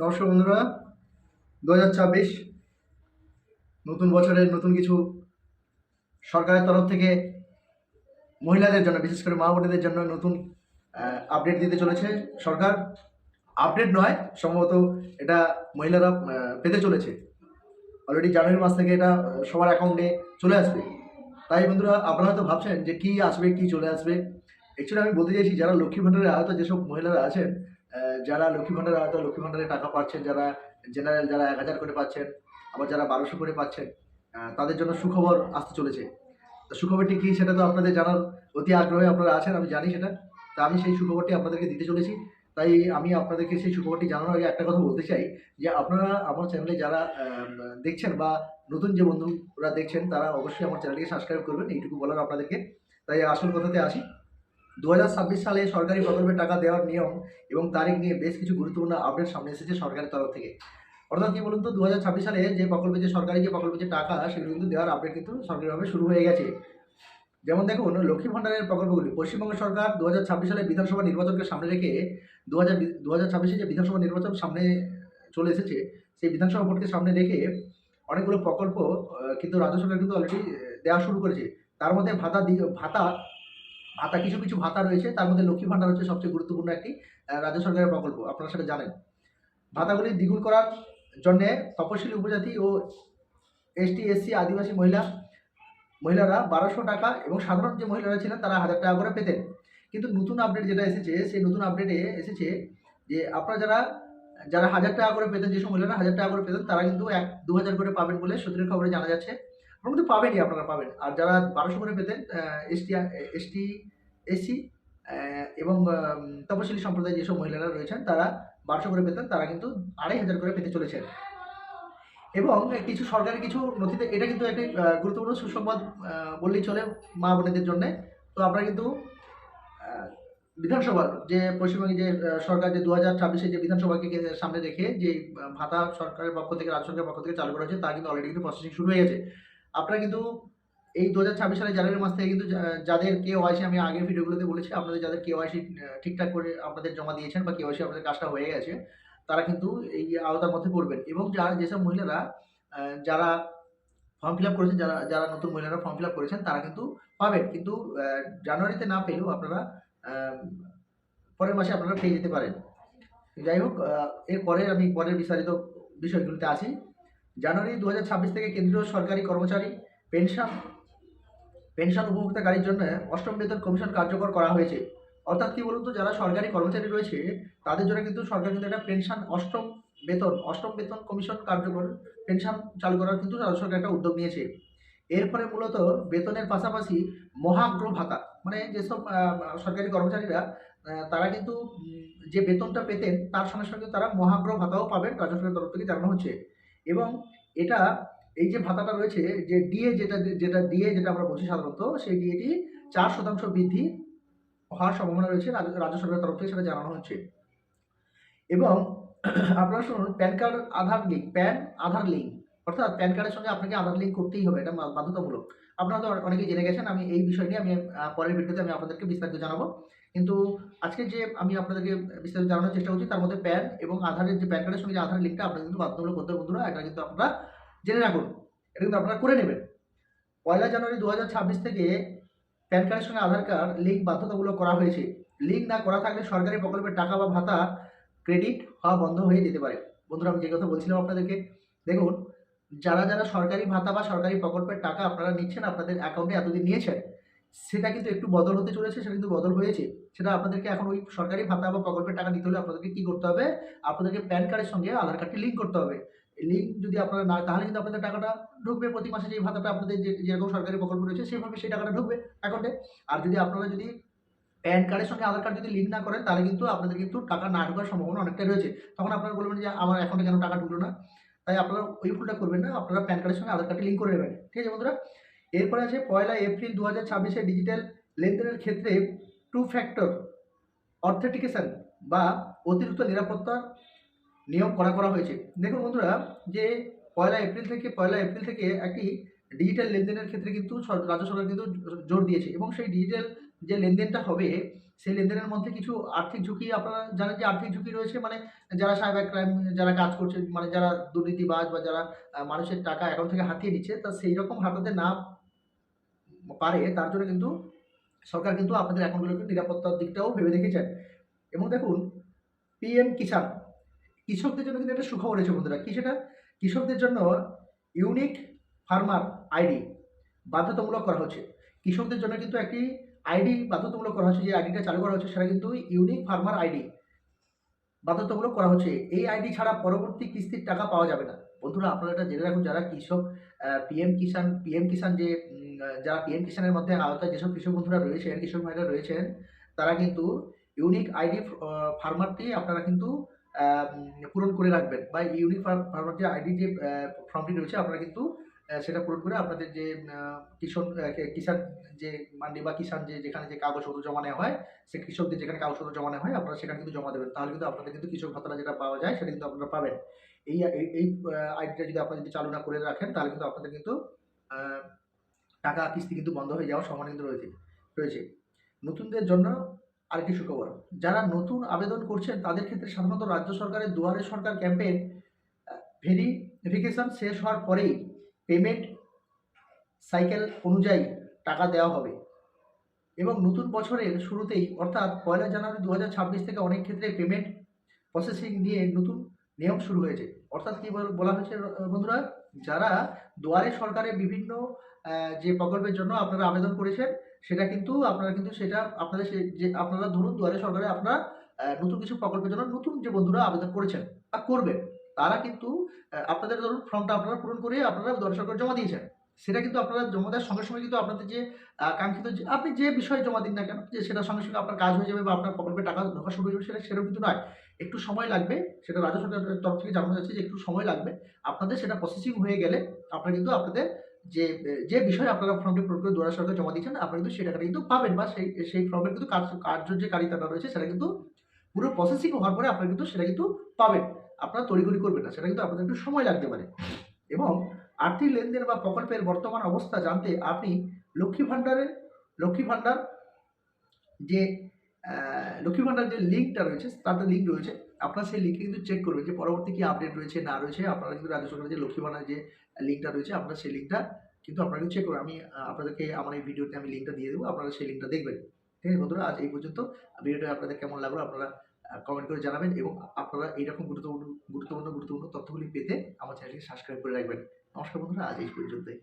নমস্কার বন্ধুরা দু হাজার ছাব্বিশ নতুন বছরের নতুন কিছু সরকারের তরফ থেকে মহিলাদের জন্য, বিশেষ করে মা জন্য নতুন আপডেট দিতে চলেছে সরকার। আপডেট নয়, সম্ভবত এটা মহিলারা পেতে চলেছে। অলরেডি জানুয়ারি মাস থেকে এটা সবার অ্যাকাউন্টে চলে আসবে। তাই বন্ধুরা, আপনারা হয়তো ভাবছেন যে কি আসবে, কি চলে আসবে? অ্যাকচুয়ালি আমি বলতে চাইছি, যারা লক্ষ্মী ভাণ্ডারের আওতা যেসব মহিলারা আছেন যারা লক্ষ্মী ভাণ্ডারের আওতা লক্ষ্মী ভাণ্ডারে টাকা পাচ্ছেন, যারা জেনারেল যারা এক হাজার করে পাচ্ছেন, আবার যারা বারোশো করে পাচ্ছেন তাদের জন্য সুখবর আসতে চলেছে। তো সুখবরটি কী সেটা তো আপনাদের জানার অতি আগ্রহে আপনারা আছেন, আমি জানি সেটা। তা আমি সেই সুখবরটি আপনাদেরকে দিতে চলেছি। তাই আমি আপনাদেরকে সেই সুখবরটি জানানোর আগে একটা কথা বলতে চাই, যে আপনারা আমার চ্যানেলে যারা দেখছেন বা নতুন যে বন্ধুরা দেখছেন, তারা অবশ্যই আমার চ্যানেলটিকে সাবস্ক্রাইব করবেন, এইটুকু বলার আপনাদেরকে। তাই আসল কথাতে আসি। দু হাজার ছাব্বিশ সালে সরকারি প্রকল্পের টাকা দেওয়ার নিয়ম এবং তারিখ নিয়ে বেশ কিছু গুরুত্বপূর্ণ আপডেট সামনে এসেছে সরকারের তরফ থেকে। অর্থাৎ কি বলুন তো দু হাজার ছাব্বিশ সালে যে প্রকল্পে, যে সরকারি যে প্রকল্পে যে টাকা, সেগুলো কিন্তু দেওয়ার আপডেট কিন্তু সরকারিভাবে শুরু হয়ে গেছে। যেমন দেখুন, লক্ষ্মী ভাণ্ডারের প্রকল্পগুলি, পশ্চিমবঙ্গ সরকার দু হাজার ছাব্বিশ সালে বিধানসভা নির্বাচনকে সামনে রেখে দু হাজার দু যে বিধানসভা নির্বাচন সামনে চলে এসেছে, সেই বিধানসভা ভোটকে সামনে রেখে অনেকগুলো প্রকল্প কিন্তু রাজ্য সরকার কিন্তু অলরেডি দেওয়া শুরু করেছে। তার মধ্যে ভাতা ভাতা ভাতা কিছু কিছু ভাতা রয়েছে, তার মধ্যে লক্ষ্মী ভাণ্ডার হচ্ছে সবচেয়ে গুরুত্বপূর্ণ একটি রাজ্য সরকারের প্রকল্প। আপনারা সেটা জানেন। ভাতাগুলি দ্বিগুণ করার জন্যে তপশিলি উপজাতি ও এসটি এসসি আদিবাসী মহিলা, মহিলারা বারোশো টাকা এবং সাধারণ যে মহিলারা ছিলেন, তারা হাজার টাকা করে পেতেন। কিন্তু নতুন আপডেট যেটা এসেছে, সেই নতুন আপডেটে এসেছে যে আপনারা যারা যারা হাজার টাকা করে পেতেন, যেসব মহিলারা হাজার টাকা করে পেতেন, তারা কিন্তু এক দু হাজার করে পাবেন বলে সূত্রের খবরে জানা যাচ্ছে। আপনারা কিন্তু পাবেনই, আপনারা পাবেন। আর যারা বারোশো করে পেতেন এসটি এসটি এসসি এবং তপশিলি সম্প্রদায়ের যেসব মহিলারা রয়েছেন, তারা বারোশো করে পেতেন, তারা কিন্তু আড়াই হাজার করে পেতে চলেছেন। এবং কিছু সরকারি কিছু নথিতে, এটা কিন্তু একটি গুরুত্বপূর্ণ সুসংবাদ বললেই চলে মা বোনেদের জন্যে। তো আপনারা কিন্তু বিধানসভার যে পশ্চিমবঙ্গে যে সরকার যে দু হাজার ছাব্বিশে যে বিধানসভাকে সামনে রেখে যে ভাতা সরকারের পক্ষ থেকে, রাজ্য সরকারের পক্ষ থেকে চালু করা হয়েছে, তা কিন্তু অলরেডি কিন্তু প্রসেসিং শুরু হয়ে গেছে। আপনারা কিন্তু এই দু হাজার সালের জানুয়ারি মাস থেকে কিন্তু যাদের কে ওয়াইসি আমি আগের ভিডিওগুলোতে বলেছি, আপনাদের যাদের কে ওয়াইসি ঠিকঠাক করে আপনাদের জমা দিয়েছেন বা কে ওয়াইসি আপনাদের কাজটা হয়ে গেছে, তারা কিন্তু এই আওতার মধ্যে পড়বেন। এবং যারা যেসব মহিলারা যারা ফর্ম ফিল আপ করেছেন যারা যারা নতুন মহিলারা ফর্ম ফিল আপ করেছেন, তারা কিন্তু পাবেন। কিন্তু জানুয়ারিতে না পেলেও আপনারা পরের মাসে আপনারা পেয়ে যেতে পারেন। যাই হোক এরপরে আমি পরের বিস্তারিত বিষয়গুলিতে আসি জানুয়ারি দু হাজার ছাব্বিশ থেকে কেন্দ্রীয় সরকারি কর্মচারী পেনশন পেনশন উপভোক্তাকারীর জন্য অষ্টম বেতন কমিশন কার্যকর করা হয়েছে। অর্থাৎ কি বলুন তো, যারা সরকারি কর্মচারী রয়েছে, তাদের জন্য কিন্তু সরকার কিন্তু একটা পেনশন অষ্টম বেতন অষ্টম বেতন কমিশন কার্যকর পেনশন চালু করার কিন্তু রাজ্য সরকার একটা উদ্যোগ নিয়েছে। এরপরে মূলত বেতনের পাশাপাশি মহাগ্র ভাতা মানে যেসব সরকারি কর্মচারীরা তারা কিন্তু যে বেতনটা পেতেন, তার সঙ্গে সঙ্গে তারা মহাগ্র ভাতাও পাবেন। রাজ্য সরকারের তরফ থেকে জানানো হচ্ছে। এবং এটা, এই যে ভাতাটা রয়েছে, যে ডিএ যেটা যেটা ডিএ যেটা আমরা বলছি সাধারণত, সেই ডিএটি চার শতাংশ বৃদ্ধি হওয়ার সম্ভাবনা রয়েছে রাজ্য সরকারের তরফ থেকে সেটা জানানো হচ্ছে। এবং আপনারা শুনুন, PAN card, Aadhaar link, PAN, Aadhaar link, অর্থাৎ প্যান কার্ডের সঙ্গে আপনাকে আধার লিঙ্ক করতেই হবে, এটা বাধ্যতামূলক। আপনারা তো অনেকেই জেনে গেছেন, আমি এই বিষয় নিয়ে আমি পরের ভিডিওতে আমি আপনাদেরকে বিস্তারিত জানাব। কিন্তু আজকে যে আমি আপনাদেরকে বিস্তারিত জানানোর চেষ্টা করছি, তার মধ্যে প্যান এবং আধারের যে প্যান কার্ডের সঙ্গে আধার লিঙ্কটা আপনাদের কিন্তু বাধ্যতামূলক করতে বন্ধুরা, এটা কিন্তু আপনারা জেনে রাখুন। এটা কিন্তু আপনারা করে নেবেন। পয়লা জানুয়ারি দু হাজার ছাব্বিশ থেকে প্যান কার্ডের সঙ্গে আধার কার্ড লিঙ্ক বাধ্যতামূলক করা হয়েছে। লিঙ্ক না করা থাকলে সরকারি প্রকল্পের টাকা বা ভাতা, ক্রেডিট হওয়া বন্ধ হয়ে যেতে পারে। বন্ধুরা, আমি যে কথা বলছিলাম আপনাদেরকে, দেখুন, যারা যারা সরকারি ভাতা বা সরকারি প্রকল্পের টাকা আপনারা নিচ্ছেন, আপনাদের অ্যাকাউন্টে এতদিন নিয়েছেন সেটা কিন্তু একটু বদল হতে চলেছে, সেটা কিন্তু বদল হয়েছে। সেটা আপনাদেরকে এখন ওই সরকারি ভাতা বা প্রকল্পের টাকা নিতে হলে আপনাদেরকে কী করতে হবে? আপনাদেরকে প্যান কার্ডের সঙ্গে আধার কার্ডটি লিঙ্ক করতে হবে। লিঙ্ক যদি আপনারা না, তাহলে কিন্তু আপনাদের টাকাটা ঢুকবে প্রতি মাসে যে ভাতাটা আপনাদের যে, যেরকম সরকারি প্রকল্প রয়েছে, সেভাবে সেই টাকাটা ঢুকবে অ্যাকাউন্টে আর যদি আপনারা যদি প্যান কার্ডের সঙ্গে আধার কার্ড যদি লিঙ্ক না করেন, তাহলে কিন্তু আপনাদের কিন্তু টাকা না ঢোকার সম্ভাবনা অনেকটাই রয়েছে। তখন আপনারা বলবেন যে, আমার অ্যাকাউন্টে কেন টাকা ঢুকলো না? তাই আপনারা ওই ভুলটা করবেন না। আপনারা প্যান কার্ডের সঙ্গে আধার কার্ডটি লিঙ্ক করে নেবেন। ঠিক আছে বন্ধুরা? এরপরে আছে পয়লা এপ্রিল দু হাজার ছাব্বিশে ডিজিটাল লেনদেনের ক্ষেত্রে টু ফ্যাক্টর অথেন্টিকেশন বা অতিরিক্ত নিরাপত্তার নিয়ম করা করা হয়েছে। দেখুন বন্ধুরা, যে পয়লা এপ্রিল থেকে, পয়লা এপ্রিল থেকে একটি ডিজিটাল লেনদেনের ক্ষেত্রে কিন্তু রাজ্য সরকার কিন্তু জোর দিয়েছে এবং সেই ডিজিটাল যে লেনদেনটা হবে, সেই লেনদেনের মধ্যে কিছু আর্থিক ঝুঁকি আপনারা জানেন যে আর্থিক ঝুঁকি রয়েছে মানে যারা সাইবার ক্রাইম যারা কাজ করছে মানে যারা দুর্নীতিবাজ বা যারা মানুষের টাকা অ্যাকাউন্ট থেকে হাতিয়ে নিচ্ছে, তা সেই রকম হাতাতে না পারে, তার জন্য কিন্তু সরকার কিন্তু আপনাদের অ্যাকাউন্টগুলোকে নিরাপত্তার দিকটাও ভেবে দেখেছেন। এবং দেখুন, পিএম কিষাণ, কৃষকদের জন্য কিন্তু একটা সুখবর রয়েছে বন্ধুরা। কি সেটা? কৃষকদের জন্য ইউনিক ফার্মার আইডি বাধ্যতামূলক করা হচ্ছে। কৃষকদের জন্য কিন্তু একটি আইডি বাধ্যতামূলক করা হচ্ছে, যে আইডিটা চালু করা হচ্ছে, সেটা কিন্তু ইউনিক ফার্মার আইডি বাধ্যতামূলক করা হচ্ছে। এই আইডি ছাড়া পরবর্তী কিস্তির টাকা পাওয়া যাবে না। বন্ধুরা, আপনারা এটা জেনে রাখুন, যারা কৃষক পিএম কিষাণ পিএম কিষাণ যে যারা পিএম কিষাণের মধ্যে আওতায় যেসব কৃষক বন্ধুরা রয়েছেন কৃষক ভাইরা রয়েছেন, তারা কিন্তু ইউনিক আইডি ফার্মারটি আপনারা কিন্তু পূরণ করে রাখবেন বা ইউনিক ফার্মার যে আইডি যে ফর্মটি রয়েছে, আপনারা কিন্তু সেটা পূরণ করে আপনাদের যে কৃষক কিষাণ যে মান্ডি বা কিষাণ যে, যেখানে যে কাগজপত্র জমা নেওয়া হয়, সে কৃষকদের যেখানে কাগজপত্র জমা নেওয়া হয়, আপনারা সেখানে কিন্তু জমা দেবেন। তাহলে কিন্তু আপনাদের কিন্তু কৃষক ভাতাটা যেটা পাওয়া যায়, সেটা কিন্তু আপনারা পাবেন। এই, এই- আইডিটা যদি আপনারা যদি চালু না করে রাখেন, তাহলে কিন্তু আপনাদের কিন্তু টাকা কিস্তি কিন্তু বন্ধ হয়ে যাওয়ার সম্ভাবনা কিন্তু রয়েছে রয়েছে। নতুনদের জন্য আরেকটি সুখবর, যারা নতুন আবেদন করছেন তাদের ক্ষেত্রে সাধারণত রাজ্য সরকারের দুয়ারে সরকার ক্যাম্পেইন ভেরিফিকেশন শেষ হওয়ার পরেই পেমেন্ট সাইকেল অনুযায়ী টাকা দেওয়া হবে। এবং নতুন বছরের শুরুতেই, অর্থাৎ পয়লা জানুয়ারি দু হাজার ছাব্বিশ থেকে অনেক ক্ষেত্রে পেমেন্ট প্রসেসিং নিয়ে নতুন নিয়ম শুরু হয়েছে। অর্থাৎ কি বলা হয়েছে বন্ধুরা? যারা দুয়ারে সরকারের বিভিন্ন যে প্রকল্পের জন্য আপনারা আবেদন করেছেন, সেটা কিন্তু আপনারা কিন্তু সেটা আপনাদের সে যে আপনারা ধরুন দুয়ারে সরকারে আপনারা নতুন কিছু প্রকল্পের জন্য নতুন যে বন্ধুরা আবেদন করেছেন বা করবেন, তারা কিন্তু আপনাদের ধরুন ফর্মটা আপনারা পূরণ করে আপনারা দুয়ারে সরকার জমা দিয়েছেন। সেটা কিন্তু আপনারা জমা দেওয়ার সঙ্গে সঙ্গে কিন্তু আপনাদের যে কাঙ্ক্ষিত আপনি যে বিষয়ে জমা দিন না কেন, যে সেটার সঙ্গে সঙ্গে আপনার কাজ হয়ে যাবে বা আপনার প্রকল্পে টাকা ঢোকা শুরু হয়ে যাবে, সেটা সেরকম কিন্তু নয়। একটু সময় লাগবে, সেটা রাজ্য সরকারের তরফ থেকে জানানো যাচ্ছে যে একটু সময় লাগবে। আপনাদের সেটা প্রসেসিং হয়ে গেলে আপনারা কিন্তু আপনাদের যে যে বিষয়ে আপনারা ফর্মটি পূরণ করে দুয়ারা সরকার জমা দিচ্ছেন আপনারা কিন্তু সেই টাকাটা কিন্তু পাবেন বা সেই সেই ফর্মের কিন্তু কার্য কার্য যে কারিতাটা রয়েছে, সেটা কিন্তু পুরো প্রসেসিং হওয়ার পরে আপনারা কিন্তু সেটা কিন্তু পাবেন। আপনারা তড়িঘড়ি করবেন না, সেটা কিন্তু আপনাদের একটু সময় লাগতে পারে। এবং আর্থিক লেনদেন বা প্রকল্পের বর্তমান অবস্থা জানতে আপনি লক্ষ্মী ভাণ্ডারের, লক্ষ্মী ভাণ্ডার যে লক্ষ্মী ভাণ্ডার যে লিঙ্কটা রয়েছে, তাতে লিঙ্ক রয়েছে। আপনারা সেই লিঙ্কে কিন্তু চেক করবেন যে পরবর্তী কি আপডেট রয়েছে, না রয়েছে। আপনারা কিন্তু রাজ্য সরকারের যে লক্ষ্মী ভাণ্ডার যে লিঙ্কটা রয়েছে, আপনার সেই লিঙ্কটা কিন্তু আপনারা কিন্তু চেক করবেন আমি আপনাদেরকে আমার এই ভিডিওতে আমি লিঙ্কটা দিয়ে দেবো, আপনারা সেই লিঙ্কটা দেখবেন। ঠিক আছে বন্ধুরা, আজ এই পর্যন্ত। ভিডিওটা আপনাদের কেমন লাগল আপনারা কমেন্ট করে জানাবেন এবং আপনারা এইরকম গুরুত্বপূর্ণ গুরুত্বপূর্ণ গুরুত্বপূর্ণ তথ্যগুলি পেতে আমার চ্যানেলটি সাবস্ক্রাইব করে রাখবেন। নমস্কার বন্ধুরা, আজ এই পর্যন্তই।